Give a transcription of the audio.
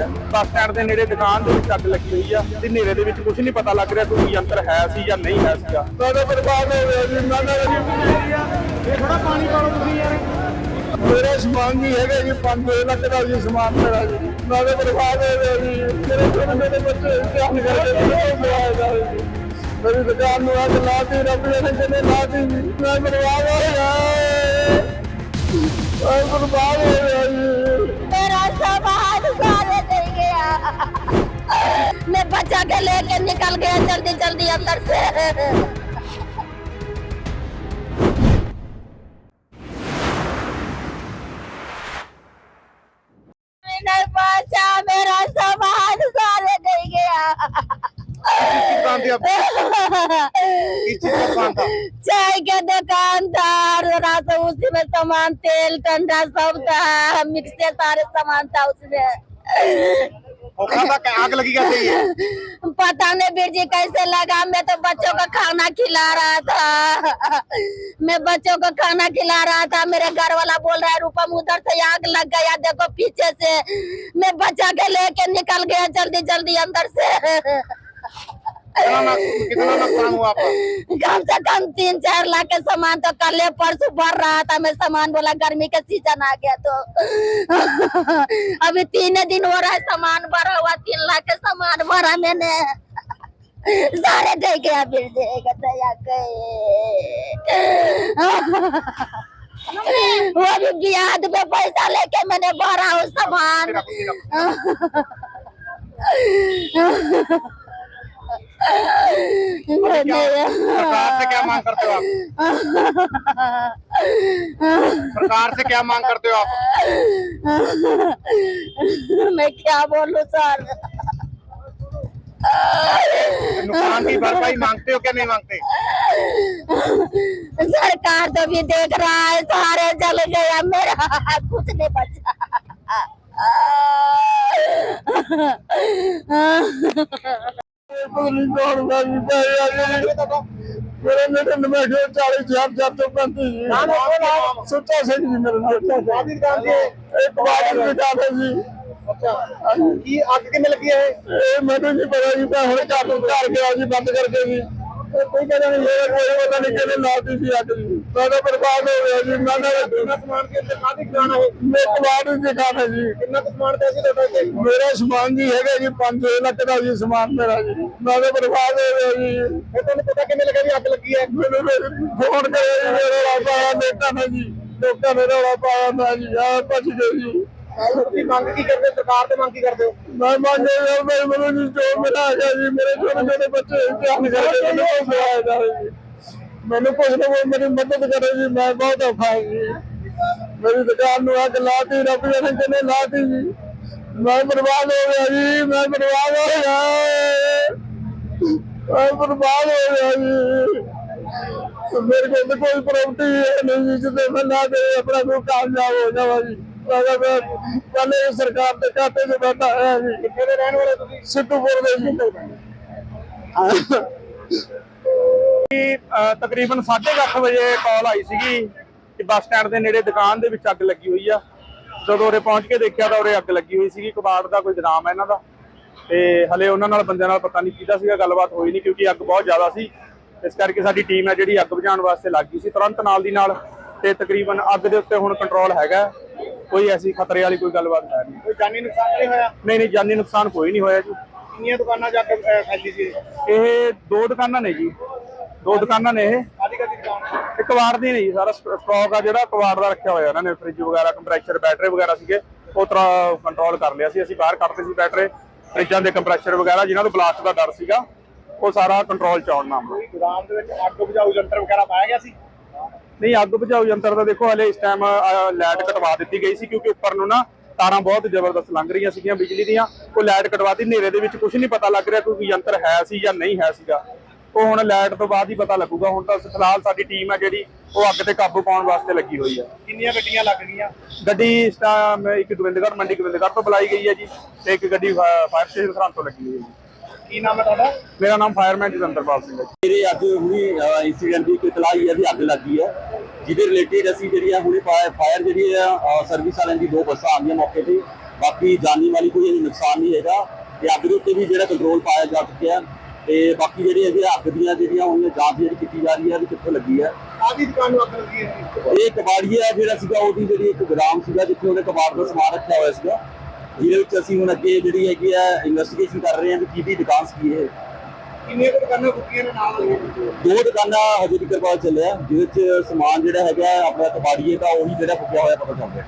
ਹੈ bus stand ਦੇ ਨੇੜੇ ਦੁਕਾਨ ਦੇ ਵਿੱਚ ਅੱਗ ਲੱਗੀ ਹੋਈ ਆ ਤੇ ਹਨੇਰੇ ਦੇ ਵਿੱਚ ਕੁਝ ਨਹੀਂ ਪਤਾ ਲੱਗ ਰਿਹਾ ਕੋਈ ਯੰਤਰ ਹੈ ਸੀ ਜਾਂ ਨਹੀਂ ਹੈ ਸੀਗਾ। ਸਾਡਾ ਬਰਬਾਦ ਹੋ ਗਿਆ ਜੀ ਮੈਂ ਇਹ ਥੋੜਾ ਪਾਣੀ ਪਾ ਲਓ ਤੁਸੀਂ ਯਾਰ। ਮੇਰਾ ਸਮਾਨ ਵੀ ਹੈਗਾ ਜੀ 5 ਲੱਖ ਦਾ ਜੀ ਸਮਾਨ ਮੇਰਾ ਜੀ। ਬਰਬਾਦ ਹੋ ਗਿਆ ਜੀ। ਮੇਰੇ ਛੋਟੇ ਛੋਟੇ ਬੱਚੇ ਧਿਆਨ ਰਹੇ ਜੀ ਮੇਰੀ ਦੁਕਾਨ ਨੂੰ ਅੱਗ ਲਾਤੀ ਰੱਬ ਨੇ ਕਿਨੇ ਲਾਤੀ ਜੀ। ਮੈਂ ਬਰਬਾਦ ਹੋ ਗਿਆ ਮੈਂ ਬਰਬਾਦ ਹੋ ਗਿਆ ਜੀ। से लेके निकल गया जल्दी जल्दी अंदर से बचा मेरा सामान सारे नहीं गया चाय के दुकानदार रात उसी में सामान तेल ठंडा सब था मिक्सर सारे सामान था उसमें आग लगी है पता नहीं बीर जी कैसे लगा, मैं तो बच्चों को खाना खिला रहा था। मैं बच्चों को खाना खिला रहा था, मेरे घर वाला बोल रहा है, रूपम, उधर से आग लग गया, देखो पीछे से। मैं बच्चा के लेके निकल गया, जल्दी जल्दी अंदर से। कितना नुक- कितना नुकसान हुआ आपका कम से कम तीन चार लाख के सामान तो कल परसों भर रहा था मैं सामान बोला गर्मी का सीजन आ गया तो अभी तीन दिन हो रहा है सामान भरा हुआ तीन लाख के सामान भरा मैंने सारे दे गया फिर देगा दया के वो भी ब्याज पे पैसा लेके मैंने भरा हूँ सामान सरकार से क्या मांग करते हो आप सरकार से क्या मांग करते हो आप मैं क्या बोलूँ सर नुकसान की भरपाई मांगते हो क्या नहीं मांगते सरकार तो भी देख रहा है सारे जल गया मेरा कुछ नहीं बचा ਪੁਲਿਸ ਦੌੜਦਾ ਜੀ ਪਏ ਮੇਰੇ ਮੇਰੇ ਨਵੇਂ 40 ਹਜ਼ਾਰ ਚਾਰ ਤੋਂ ਪੈਂਤੀ ਜੀ ਸਿੰਘ ਜੀ ਮੇਰੇ ਨਾਲ ਇੱਕ ਵਾਰ ਦੀ ਗੱਲ ਹੈ ਜੀ ਕੀ ਅੱਗ ਕਿਵੇਂ ਲੱਗੀ ਹੈ ਇਹ ਮੈਨੂੰ ਨਹੀਂ ਪਤਾ ਜੀ, ਮੈਂ ਹੁਣ ਘਰ ਤੋਂ ਘਰ ਗਿਆ ਜੀ, ਬੰਦ ਕਰਕੇ ਜੀ। ਕੋਈ ਕਹਿੰਦਾ ਨਹੀਂ ਮੇਰੇ ਕੋਈ ਪਤਾ ਨਹੀਂ ਕਿਹਨੇ ਲਾਤੀ ਸੀ ਅੱਗ ਜੀ ਮੈਂ ਤਾਂ ਬਰਬਾਦ ਹੋ ਗਿਆ ਜੀ ਮੈਂ ਤਾਂ ਕਿੰਨਾ ਸਮਾਨ ਹੈ? ਮੈਂ ਕਵਾੜ ਦੀ ਜੀ। ਕਿੰਨਾ ਕੁ ਸਮਾਨ ਪਿਆ ਸੀ ਤੁਹਾਡੇ ਕੋਲ? ਮੇਰਾ ਸਮਾਨ ਜੀ ਹੈਗਾ ਜੀ 5 ਲੱਖ ਦਾ ਜੀ ਸਮਾਨ ਮੇਰਾ ਜੀ। ਮੈਂ ਤਾਂ ਬਰਬਾਦ ਹੋ ਗਿਆ ਜੀ। ਤੁਹਾਨੂੰ ਪਤਾ ਕਿਵੇਂ ਲੱਗਾ ਵੀ ਅੱਗ ਲੱਗੀ ਹੈ? ਮੈਨੂੰ ਮੇਰੇ ਫੋਨ ਕਰਿਆ ਜੀ ਮੇਰੇ ਪਾਇਆ ਲੋਕਾਂ ਨੇ ਜੀ ਲੋਕਾਂ ਨੇ ਰੌਲਾ ਪਾਇਆ ਮੈਂ ਜੀ ਆ ਭੱਜ ਗਏ ਜੀ। ਤੁਸੀਂ ਮੰਗ ਕੀ ਕਰਦੇ ਹੋ? ਸਰਕਾਰ ਤੇ ਮੰਗ ਕੀ ਕਰਦੇ ਹੋ? ਮੈਂ ਮੰਗੇ ਯਾਰ ਮੈਂ ਮੈਨੂੰ ਜੀ ਜੋ ਮੇਰਾ ਹੈਗਾ ਜੀ, ਮੇਰੇ ਛੋਟੇ ਛੋਟੇ ਬੱਚੇ ਧਿਆਨ ਕਰਕੇ ਮੈਨੂੰ ਕੁਛ ਆਇਆ ਜਾਵੇ ਜੀ ਮੈਨੂੰ ਕੁਛ ਨਾ ਕੋਈ ਮੇਰੀ ਮਦਦ ਕਰੇ ਜੀ, ਮੈਂ ਬਹੁਤ ਔਖਾ ਹਾਂ ਜੀ। ਮੇਰੀ ਦੁਕਾਨ ਨੂੰ ਅੱਗ ਲਾਤੀ, ਰੱਬ ਨੇ ਲਾਤੀ ਜੀ। ਮੈਂ ਬਰਬਾਦ ਹੋ ਗਿਆ ਜੀ, ਮੈਂ ਬਰਬਾਦ ਹੋ ਗਿਆ। ਮੈਂ ਬਰਬਾਦ ਹੋ ਗਿਆ ਜੀ। ਮੇਰੇ ਕੋਲ ਤਾਂ ਕੋਈ ਪ੍ਰਾਪਰਟੀ ਨਹੀਂ ਜੀ ਜਿੱਦੇ ਮੈਂ ਲਾ ਦੇ ਆਪਣਾ ਕੋਈ ਕਾਮਯਾਬ ਹੋ ਜਾਵਾਂ ਜੀ। ਅਗਰ ਮੈਂ ਪਹਿਲੇ ਹੀ ਸਰਕਾਰ ਦੇ ਖਾਤੇ 'ਚ ਬੈਠਾ ਹੈ ਜੀ ਕਿੱਥੇ ਦੇ ਰਹਿਣ ਵਾਲੇ ਤੁਸੀਂ? ਸਿੱਧੂਪੁਰ ਦੇ ਜੀ। ਕਿ ਅ, ਤਕਰੀਬਨ 8:30 ਵਜੇ ਕਾਲ ਆਈ ਸੀਗੀ ਕਿ ਬੱਸ ਸਟੈਂਡ ਦੇ ਨੇੜੇ ਦੁਕਾਨ ਦੇ ਵਿੱਚ ਅੱਗ ਲੱਗੀ ਹੋਈ ਆ। ਜਦੋਂ ਉਰੇ ਪਹੁੰਚ ਕੇ ਦੇਖਿਆ ਤਾਂ ਉਰੇ ਅੱਗ ਲੱਗੀ ਹੋਈ ਸੀਗੀ। ਕਬਾੜ ਦਾ ਕੋਈ ਗਦਾਮ ਹੈ ਇਹਨਾਂ ਦਾ। ਤੇ ਹਲੇ ਉਹਨਾਂ ਨਾਲ ਬੰਦਿਆਂ ਨਾਲ ਪਤਾ ਨਹੀਂ ਕੀਤਾ ਸੀਗਾ ਗੱਲਬਾਤ ਹੋਈ ਨਹੀਂ ਕਿਉਂਕਿ ਅੱਗ ਬਹੁਤ ਜ਼ਿਆਦਾ ਸੀ। ਇਸ ਕਰਕੇ ਸਾਡੀ ਟੀਮ ਹੈ ਜਿਹੜੀ ਅੱਗ ਬੁਝਾਉਣ ਵਾਸਤੇ ਲੱਗ ਗਈ ਸੀ। ਤੁਰੰਤ ਨਾਲ ਦੀ ਨਾਲ ਤੇ ਤਕਰੀਬਨ ਅੱਗ ਦੇ ਉੱਤੇ ਹੁਣ ਕੰਟਰੋਲ ਹੈਗਾ। ਕੋਈ ਐਸੀ ਖਤਰੇ ਵਾਲੀ ਕੋਈ ਗੱਲਬਾਤ ਹੈ ਨਹੀਂ। ਕੋਈ ਜਾਨੀ ਨੁਕਸਾਨ ਨਹੀਂ ਹੋਇਆ? ਨਹੀਂ ਨਹੀਂ ਜਾਨੀ ਨੁਕਸਾਨ ਕੋਈ ਨਹੀਂ ਹੋਇਆ ਜੀ। ਕਿੰਨੀਆਂ ਦੁਕਾਨਾਂ ਜਾ ਕੇ ਫੈਲੀ ਸੀ? ਇਹ ਦੋ ਦੁਕਾਨਾਂ ਨੇ ਜੀ। ਦੋ ਦੁਕਾਨਾਂ ਨੇ ਇਹ। ਕਾਦੀ ਕਾਦੀ ਦੁਕਾਨ? ਇਹ ਕਵਾੜ ਦੀ ਨਹੀਂ ਸਾਰਾ ਸਟ- ਸਟਾਕ ਆ ਜਿਹੜਾ ਕਵਾੜ ਦਾ ਰੱਖਿਆ ਹੋਇਆ ਇਹਨਾਂ ਨੇ ਫ੍ਰਿਜ ਵਗੈਰਾ ਕੰਪਰੈਸ਼ਰ ਬੈਟਰੀ ਵਗੈਰਾ ਸੀਗੇ। ਉਹ ਤਰ੍ਹਾਂ ਕੰਟਰੋਲ ਕਰ ਲਿਆ ਸੀ ਅਸੀਂ ਬਾਹਰ ਕੱਢਦੇ ਸੀ ਬੈਟਰੀ ਫ੍ਰਿਜਾਂ ਦੇ ਕੰਪਰੈਸ਼ਰ ਵਗੈਰਾ ਜਿਨ੍ਹਾਂ ਨੂੰ ਬਲਾਸਟ ਦਾ ਡਰ ਸੀਗਾ ਉਹ ਸਾਰਾ ਕੰਟਰੋਲ ਚ ਆਉਣ ਨਾਮ ਗੋਦਾਮ ਦੇ ਵਿੱਚ ਅੱਗ ਬੁਝਾਊ ਯੰਤਰ ਵਗੈਰਾ ਪਾਇਆ ਗਿਆ ਸੀ? ਨਹੀਂ ਅੱਗ ਬੁਝਾਊ ਯੰਤਰ ਦਾ ਦੇਖੋ ਹਲੇ ਇਸ ਟਾਈਮ ਲਾਈਟ ਕਟਵਾ ਦਿੱਤੀ ਗਈ ਸੀ ਕਿਉਂਕਿ ਉੱਪਰ ਨੂੰ ਨਾ ਤਾਰਾਂ ਬਹੁਤ ਜ਼ਬਰਦਸਤ ਲੰਘ ਰਹੀਆਂ ਸੀਗੀਆਂ ਬਿਜਲੀ ਦੀਆਂ। ਉਹ ਲਾਈਟ ਕਟਵਾਤੀ ਹਨੇਰੇ ਦੇ ਵਿੱਚ ਕੁਝ ਨਹੀਂ ਪਤਾ ਲੱਗ ਰਿਹਾ ਕੋਈ ਯੰਤਰ ਹੈ ਸੀ ਜਾਂ ਨਹੀਂ ਹੈ ਸੀਗਾ। ਉਹ ਹੁਣ ਲਾਈਟ ਤੋਂ ਬਾਅਦ ਹੀ ਪਤਾ ਲੱਗੂਗਾ। ਹੁਣ ਤਾਂ ਫਿਲਹਾਲ ਸਾਡੀ ਟੀਮ ਹੈ ਜਿਹੜੀ ਉਹ ਅੱਗ ਤੇ ਕਾਬੂ ਪਾਉਣ ਵਾਸਤੇ ਲੱਗੀ ਹੋਈ ਹੈ। ਕਿੰਨੀਆਂ ਗੱਡੀਆਂ ਲੱਗ ਗਈਆਂ ਗੱਡੀ ਇਸ ਟਾਈਮ ਇੱਕ ਗੋਬਿੰਦਗੜ੍ਹ ਮੰਡੀ ਗੋਬਿੰਦਗੜ੍ਹ ਤੋਂ ਬੁਲਾਈ ਗਈ ਹੈ ਜੀ ਤੇ ਇੱਕ ਗੱਡੀ ਫਾਇਰ ਸਟੇਸ਼ਨ ਸਰਹੰਦ ਤੋਂ ਲੱਗੀ ਹੋਈ ਹੈ ਜੀ। ਕੀ ਨਾਮ ਹੈ ਤੁਹਾਡਾ? ਮੇਰਾ ਨਾਮ ਫਾਇਰਮੈਨ ਜਤਿੰਦਰਪਾਲ ਸਿੰਘ ਹੈ ਮੇਰੇ ਅੱਜ ਹੁਣੀ ਇਨਸੀਡੈਂਟ ਦੀ ਇਤਲਾਹ ਹੀ ਹੈ ਵੀ ਅੱਗ ਲੱਗੀ ਹੈ। ਜਿਹਦੇ ਰਿਲੇਟਡ ਅਸੀਂ ਜਿਹੜੀ ਆ ਹੁਣੇ ਫਾਇਰ ਜਿਹੜੀ ਆ ਸਰਵਿਸ ਵਾਲਿਆਂ ਦੀ ਦੋ ਬੱਸਾਂ ਆਉਂਦੀਆਂ ਮੌਕੇ ਤੇ। ਬਾਕੀ ਜਾਨੀ ਵਾਲੀ ਕੋਈ ਨੁਕਸਾਨ ਨਹੀਂ ਹੈਗਾ। ਤੇ ਅੱਗ ਦੇ ਉੱਤੇ ਵੀ ਜਿਹੜਾ ਕੰਟਰੋਲ ਪਾਇਆ ਜਾ ਚੁੱਕਿਆ। ਤੇ ਬਾਕੀ ਜਿਹੜੀ ਇਹਦੀ ਅੱਗ ਦੀਆਂ ਜਿਹੜੀਆਂ ਹੁਣ ਜਾਂਚ ਜਿਹੜੀ ਕੀਤੀ ਜਾ ਰਹੀ ਹੈ ਵੀ ਕਿੱਥੋਂ ਲੱਗੀ ਹੈ। ਆਦੀ ਦੁਕਾਨ ਨੂੰ ਅੱਗ ਲੱਗੀ ਹੈ ਇਹ ਕਬਾੜੀਆ ਜਿਹੜਾ ਸੀਗਾ ਉਹਦੀ ਜਿਹੜੀ ਇੱਕ ਗੋਦਾਮ ਸੀਗਾ ਜਿੱਥੇ ਉਹਨੇ ਕਬਾੜ ਦਾ ਸਮਾਨ ਰੱਖਿਆ ਹੋਇਆ ਸੀਗਾ। ਜਿਹਦੇ ਵਿੱਚ ਅਸੀਂ ਹੁਣ ਅੱਗੇ ਜਿਹੜੀ ਹੈਗੀ ਆ ਇਨਵੈਸਟੀਗੇਸ਼ਨ ਕਰ ਰਹੇ ਹਾਂ ਵੀ ਕਿਹਦੀ ਦੁਕਾਨ ਸੀ ਇਹ। ਕਿੰਨੀਆਂ ਕੁ ਦੁਕਾਨਾਂ ਫੁੱਟੀਆਂ ਨੇ ਨਾਲ ਦੋ ਦੁਕਾਨਾਂ ਹਜੇ ਤੱਕ ਬਾਅਦ ਚੱਲਿਆ ਜਿਹਦੇ ਵਿੱਚ ਸਮਾਨ ਜਿਹੜਾ ਹੈਗਾ ਆਪਣਾ ਕਬਾੜੀਏ ਦਾ ਉਹੀ ਜਿਹੜਾ ਫੁੱਕਿਆ ਹੋਇਆ ਪਤਾ ਚੱਲ ਰਿਹਾ।